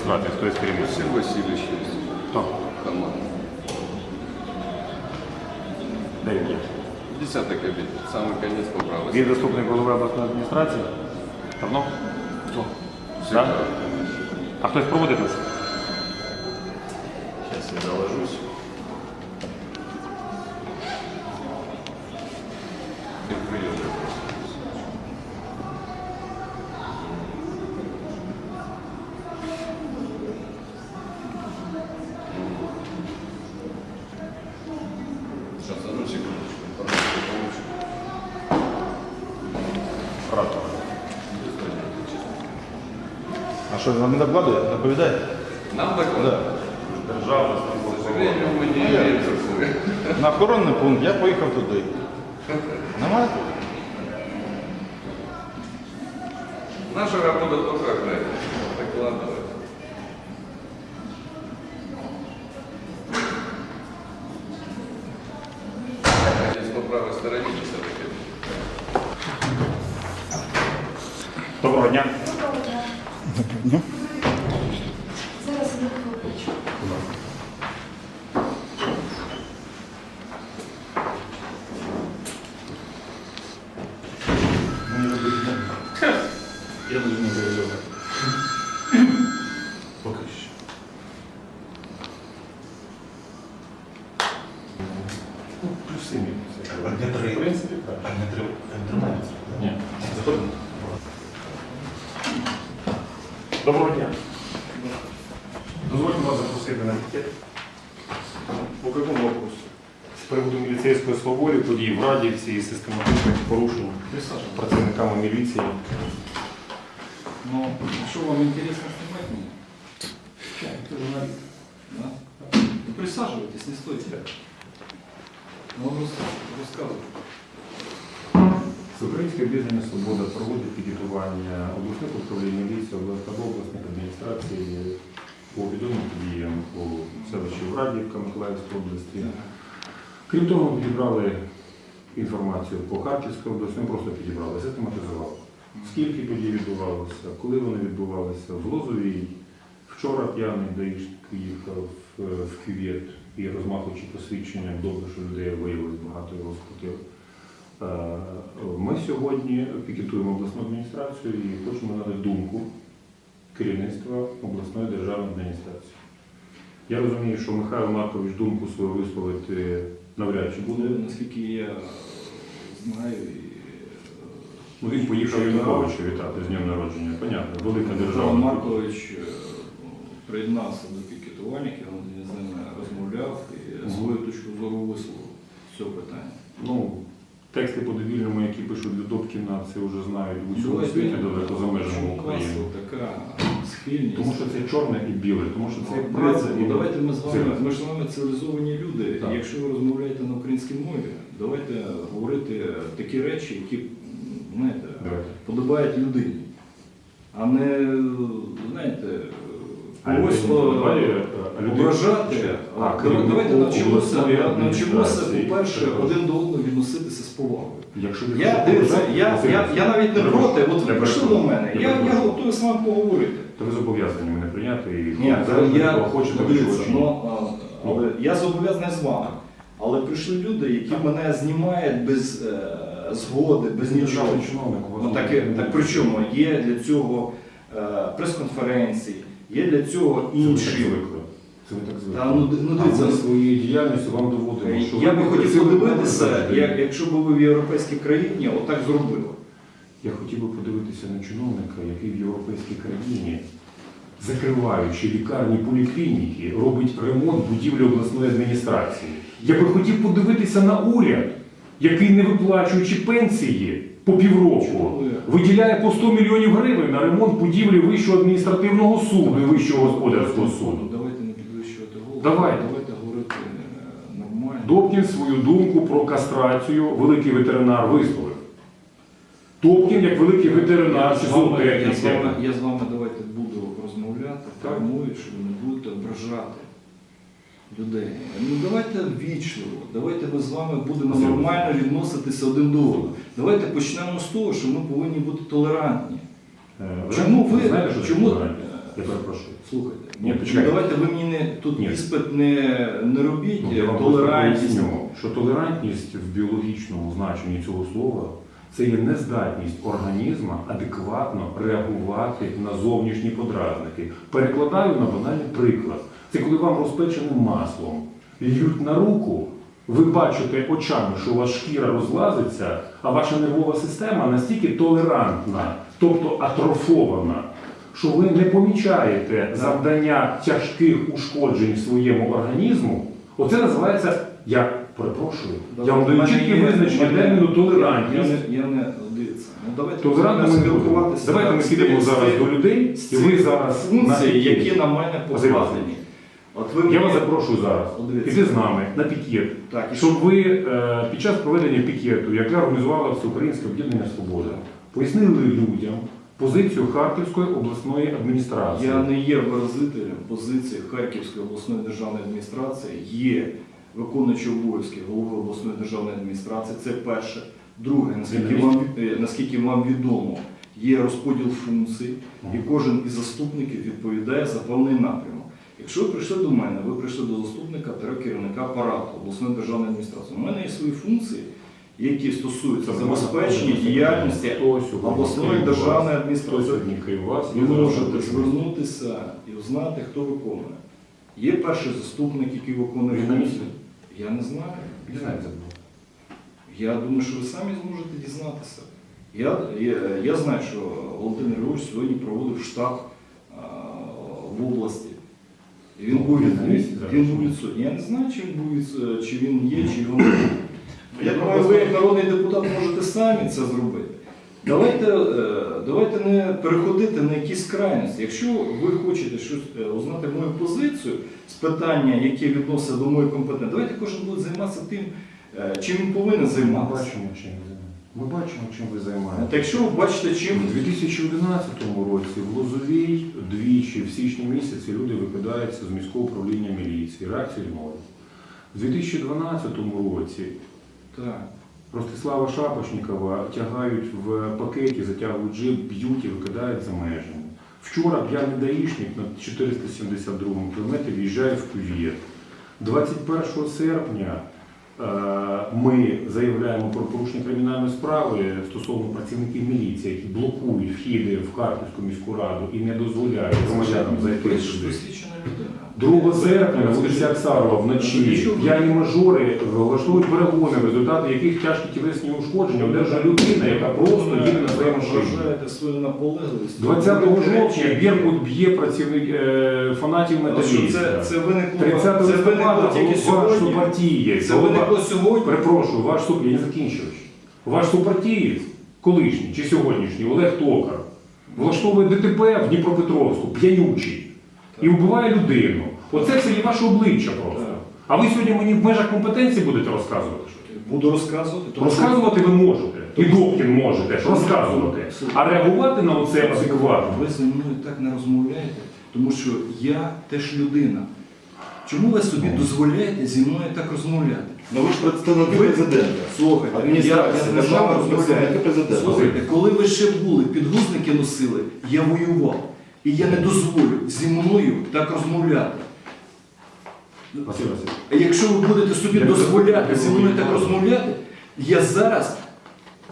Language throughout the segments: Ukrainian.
обласної адміністрації, хто із керівництва. Василь Васильевич есть. Хто? Команда. Де він є? Десятый кабинет. Самый конец по правой Він заступник голови обласної адміністрації? Давно? Всегда. Да? А хтось проводить нас? Сейчас я доложусь. Що, нам не докладує? Доповідає? Нам доклад? Державна К сожалению, мы не. На охоронний пункт, я поїхав туди. Немає? Наша работа только охранять. Докладывать. Здесь по правой стороне все-таки. Доброго дня. Зараз одну хвилиночку. Я дуже не реалізовую. Поки що. Ну, плюси мінуси. А де три? В принципі, так. А не три- не тримається? Ні. Заходимо. Доброго дня. Дозвольте вас запросити на пікет. По якому вопросу? З приводу міліцейської свободи, подій в Радівці і систематичних порушень працівниками міліції. Ну, что вам интересно снимать меня? Ти журналіст. Да? Ну, присаживайтесь, не стойте. Ну, вам рас- рассказываю. Всеукраїнське об'єднання Свобода проводить пікетування обласних управлінь міліції, обласних обласних адміністрацій по відомим подіям у селищі Врадівка Миколаївської області. Крім того, ми підібрали інформацію по Харківській області, ми просто підібрали, систематизували. Скільки подій відбувалося, коли вони відбувалися в Лозовій. Вчора п'яний даїшник їхав е, в кювет і розмахуючи посвідченням, добре, що людей виявилось, багато його схватили. Е, Ми сьогодні пікетуємо обласну адміністрацію і хочемо надати думку керівництва обласної державної адміністрації. Я розумію, що Михайло Маркович думку свою висловити навряд чи буде. Ну, наскільки я знаю, і, Ну, він поїхав Януковича вітати з днем народження. Понятно, велика Михайло держава. Маркович е, приєднався до пікетувальників, він з ними розмовляв і свою точку зору висловив з цього питання. Ну, тексти по довільному, які пишуть для Добкіна, це вже знають в усьому світі далеко за межами України. така схильність? Тому що це чорне і біле, тому що це праця і ну, давайте ми з вами, ми ж з вами цивілізовані люди. Так. Якщо ви розмовляєте на українській мові, давайте говорити такі речі, які знаєте, Давайте. подобають людині. А не, знаєте, А ображати. А, А, давайте навчимося, навчимося, по-перше, один до одного відноситися з повагою. Якщо Я, я, я, я навіть не проти, от ви прийшли до мене, я, я готовий з вами поговорити. То ви зобов'язані мене прийняти і Ні, я, того, хочете ну, ну, я зобов'язаний з вами. Але прийшли люди, які мене знімають без е, згоди, без нічого. Ну, так, так при чому? Є для цього е, прес-конференції, є для цього інші. звикли. Це ви так звикли. Та, ну, ну, дивіться, ми своєю діяльністю вам доводимо, що Я ви би хотів подивитися, на державі. як, якщо б ви в європейській країні отак зробили. Я хотів би подивитися на чиновника, який в європейській країні, закриваючи лікарні поліклініки, робить ремонт будівлі обласної адміністрації. Я би хотів подивитися на уряд, який, не виплачуючи пенсії по півроку, виділяє по 100 мільйонів гривень на ремонт будівлі Вищого адміністративного суду і Вищого господарського суду. Давайте не підвищувати голову. Давайте. Давайте говорити е, нормально. Добкін свою думку про кастрацію великий ветеринар висловив. Добкін, як великий ветеринар чи з вами- я з вами- Я з вами давайте буду розмовляти, формую, що ви не будете ображати людей. Ну давайте вічливо, давайте ми з вами будемо нормально відноситися один до одного. Давайте почнемо з того, що ми повинні бути толерантні. Е, Чому ви знаєте, що чому? Я перепрошую. слухайте? Ні, Ні, почекайте. давайте ви мені не тут іспит не, не робіть Ну, я толерантність. поясню, що толерантність в біологічному значенні цього слова це є нездатність організму адекватно реагувати на зовнішні подразники. Перекладаю на банальний приклад. Це коли вам розпеченим маслом льють на руку, ви бачите очами, що у вас шкіра розлазиться, а ваша нервова система настільки толерантна, тобто атрофована, що ви не помічаєте завдання тяжких ушкоджень своєму організму. Оце називається, я перепрошую, я вам даю чітке визначення терміну толерантність. я не дивіться. Ну давайте Толерантно ми спілкуватися. Давайте ми підемо зараз до людей, і ви зараз функцій, на які на мене покладені. От ви Я вас запрошую зараз От дивіться. піти з нами на пікет, Так, і щоб ви е, під час проведення пікету, яке організувало Всеукраїнське об'єднання Свобода, пояснили людям позицію Харківської обласної адміністрації. Я не є виразителем позиції Харківської обласної державної адміністрації, є виконуючий обов'язки голови обласної державної адміністрації. Це перше. Друге, наскільки вам, е, наскільки вам відомо, є розподіл функцій, і кожен із заступників відповідає за певний напрямок. Якщо ви прийшли до мене, ви прийшли до заступника керівника апарату обласної державної адміністрації. У мене є свої функції, які стосуються забезпечення діяльності обласної державної адміністрації. Ви можете звернутися і узнати, хто виконує. Є перший заступник, який виконує функції. Я не знаю. Я думаю, що ви самі зможете дізнатися. Я, я, я знаю, що Володимир Григорович сьогодні проводив штаб в області. І він Ну, був він від, на він був відсутній. Я не знаю, чи він був від- чи він є, чи він. не є. Я Я думаю, ви як народний депутат можете самі це зробити. Давайте, е, давайте не переходити на якісь крайності. Якщо ви хочете щось е, узнати мою позицію з питання, яке відноситься до моєї компетенції, давайте кожен буде займатися тим, е, чим він повинен займатися. Ми бачимо, чим ви займаєтесь. якщо ви бачите, чим У 2011 році в Лозовій двічі в січні місяці люди викидаються з міського управління міліції. Реакції ноль. У 2012 році так. Ростислава Шапошнікова тягають в пакеті, затягують джип, б'ють і викидають за межами. Вчора п'яний даїшник на 472 кілометрі в'їжджає в кювет. 21 серпня ми заявляємо про порушення кримінальної справи стосовно працівників міліції, які блокують вхіди в Харківську міську раду і не дозволяють громадянам зайти сюди. досвідчена 2 серпня на вулиці Аксарова вночі п'яні мажори влаштовують перегони, в результаті яких тяжкі тілесні ушкодження одержує людина, яка просто їде на своїй машині. Свою наполегливість. 20 жовтня речі, Беркут б'є працівник е, фанатів Але металіста. це, це виникло, 30 це листопада ваш сьогодні. Це голова- виникло сьогодні. Перепрошую, ваш суп, я не закінчив. Ваш супартієць, колишній чи сьогоднішній, Олег Токар, влаштовує ДТП в Дніпропетровську, п'янючий, і вбиває людину. Оце все є ваше обличчя просто. А ви сьогодні мені в межах компетенції будете розказувати? Буду розказувати. тому Розказувати ви можете, і Добкін можете розказувати. А реагувати на оце адекватно. Ви зі мною так не розмовляєте, тому що я теж людина. Чому ви собі дозволяєте зі мною так розмовляти? Ну ви ж представники президента. Слухайте, я, Адміністрація, я не з держава, представники президента. Слухайте, коли ви ще були, підгузники носили, я воював. І я не дозволю зі мною так розмовляти. А якщо ви будете собі Я дозволяти зі мною так розмовляти, я зараз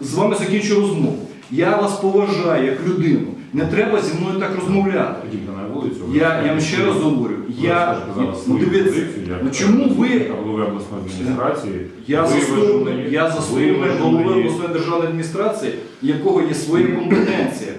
з вами закінчу розмову. Я вас поважаю як людину. Не треба зі мною так розмовляти. На вулицю. Я, я вам ще раз говорю, я, ну дивіться, ну чому ви, голови обласної адміністрації, я ви заступник, виженої- я заступник виваженої- голови обласної державної адміністрації, якого є своя компетенція.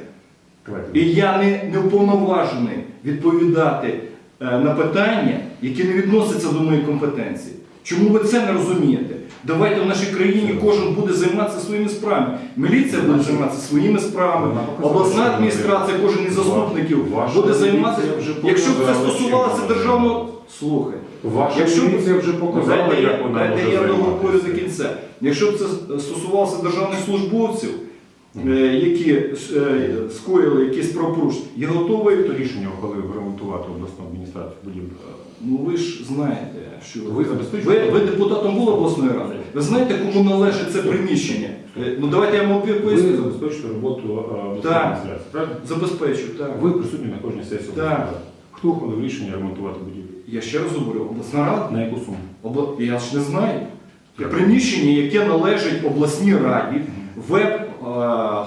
Давайте. І я не, не уповноважений відповідати на питання, які не відносяться до моєї компетенції. Чому ви це не розумієте? Давайте в нашій країні кожен буде займатися своїми справами. Міліція буде займатися своїми справами, обласна адміністрація, кожен із заступників буде займатися. Якщо б це стосувалося державного. Слухайте. Ваша Якщо б- вже показала, як вона може я договорю до кінця. Якщо б це стосувалося державних службовців, е, які е, скоїли якісь правопорушення, я готовий. Хто рішення ухвалив ремонтувати обласну адміністрацію будівлю? Ну ви ж знаєте, що Ви забезпечуєте? ви, ви депутатом були обласної ради. Ви знаєте, кому належить це приміщення? Е, Ну давайте я вам Ви забезпечуєте роботу е, адміністрації, правильно? Забезпечу, так. Ви присутні на кожній сесії Так. Хто ухвалив рішення ремонтувати будівлю? Я ще раз говорю, обласна рада. На яку суму? Обла... Я ж не знаю. Приміщення, яке належить обласній раді, веб е,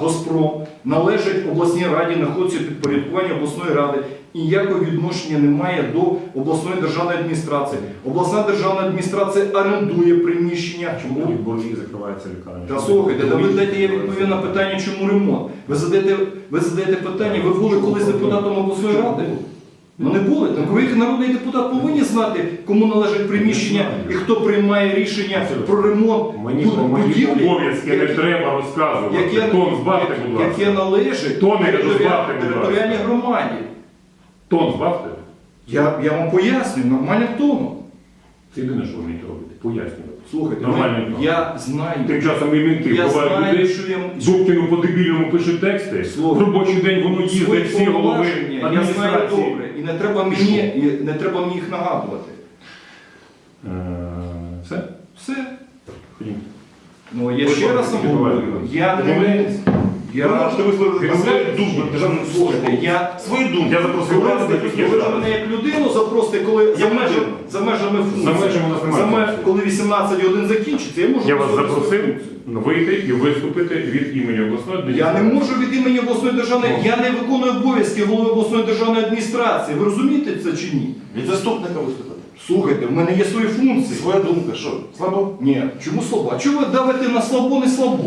Госпром, належить обласній раді, знаходиться у підпорядкуванні обласної ради. І ніякого відношення немає до обласної державної адміністрації. Обласна державна адміністрація орендує приміщення. Чому в боргі закривається лікарня? Та слухайте, да ви дайте я відповім на питання, чому ремонт. Ви задаєте, ви задаєте питання, ви були колись депутатом обласної ради? Ну не були. Так ви як народний депутат повинні знати, кому належить приміщення і хто приймає рішення про ремонт Мені бу- про мої будівлі, обов'язки не які- треба розказувати. яке, Тон збавте, будь ласка. яке належить Тони територіаль- розбавте, будь ласка. територіальній громаді. Тон збавте. Я, я вам пояснюю, нормально в тому. Це єдине, що ви вмієте робити. Пояснювати. Слухайте, Нормальний ми- я знаю. Тим часом і мінти Я бувають знаю, людей. що я Дубкіну по дебільному пишуть тексти. Слухай, В робочий день воно Свої їздить всі голови повноваження Я знаю адміністрації. добре, і не треба мені, і не треба мені їх нагадувати. Е, Все? Все. Ходімо. Ну я ще раз говорю, я не Домовляєтесь? Я Ви можете висловити можете? думку державним слухайте, я Свою думку. Я запросив вас ви на таке ви мене як людину запросите, коли за межами за межами функції. За межами у нас немає За ме- функції. коли 18 годин закінчиться, я можу Я вас висловити свою запросив функцію. вийти і виступити від імені обласної Я не можу від імені обласної державної, Ну. я не виконую обов'язки голови обласної державної адміністрації. Ви розумієте це чи ні? Від заступника виступити. Слухайте, в мене є свої функції. Своя думка, що? Слабо? Ні, чому слабо? А чому ви давите на слабо, не слабо?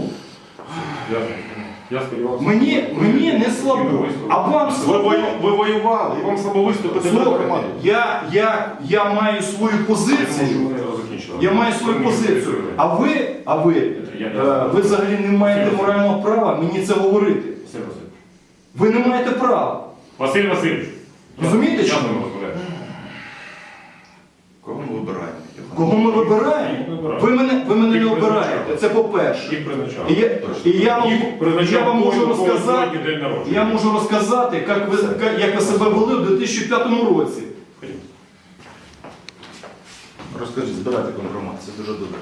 Я, я сподівався. Мені, мені не слабо, а вам Ви, слабо. вою- ви воювали, і вам слабо виступити Слухайте, я, я, я маю свою позицію. Я маю свою позицію. А ви, а ви, е, ви взагалі не маєте морального права мені це говорити. Ви не маєте права. Василь Васильович. Розумієте, Я розмовляю. Кого ми вибираємо? Кого ми вибираємо? Ви мене, ви мене не Їх обираєте, призначали. Це по-перше. Їх призначав. І я, і я вам, Їх я вам можу розказати, день народження. я можу розказати, як ви, як ви себе вели в 2005 році. Розкажіть, збирайте компромат, це дуже добре.